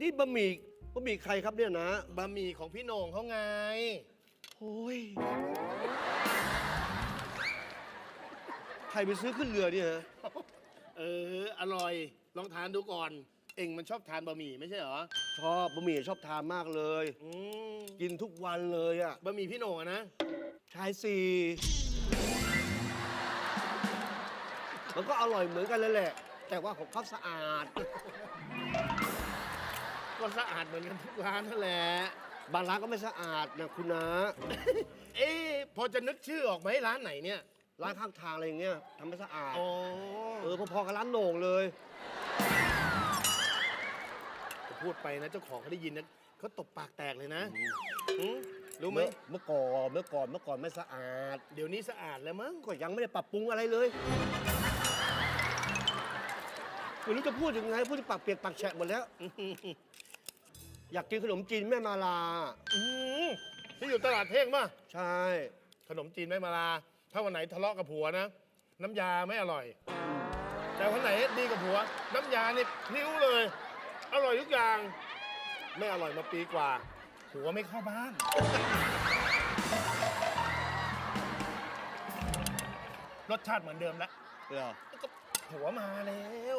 นี่บะหมี่บะหมี่ใครครับเนี่ยนะบะหมี่ของพี่โหน่งเขาไง โอ้ยใครไปซื้อขึ้นเรือเนี่ยฮะเออ อร่อยลองทานดูก่อน เอ็งมันชอบทานบะหมี่ไม่ใช่เหรอ ชอบบะหมี่ชอบทานมากเลย อืมกินทุกวันเลยอะบะหมี่พี่โหน่งอะนะ ชายสี่มันก็อร่อยเหมือนกันเลยแหละ แต่ว่าของเขาสะอาดก็ สะอาดเหมือนกันทุกร้านนั่นแหละ บางร้านก็ไม่สะอาดนะคุณนะ เอ๊ะพอจะนึกชื่อออกไหมร้านไหนเนี่ย ร้านข้างทางอะไรอย่างเงี้ยทำไม่สะอาด อ๋อ เออพอๆกับร้านโหน่งเลย พูดไปนะเจ้าของเขาได้ยินนะเขาตบปากแตกเลยนะหืมรู้ไหม เอเมื่อก่อนเมื่อก่อนเมื่อก่อนไม่สะอาด เดี๋ยวนี้สะอาดแล้วมั้ง ก็ยังไม่ได้ปรับปรุงอะไรเลยไม่รู้จะพูดยังไงพูดจะปากเปียกปากแฉะหมดแล้วอ ยากกินขนมจีนแม่มาลา อืมที่อยู่ตลาดเท่งป่ะใช่ ขนมจีนแม่มาลา ถ้าวันไหนทะเลาะกับผัวนะ น้ำยาไม่อร่อย แต่วันไหนดีกับผัว น้ำยานี่พลิ้วเลย อร่อยทุกอย่าง ไม่อร่อยมาปีกว่า ผัวไม่เข้าบ้าน รสชาติเหมือนเดิมแล้ว เหรอก็ผัวมาแล้ว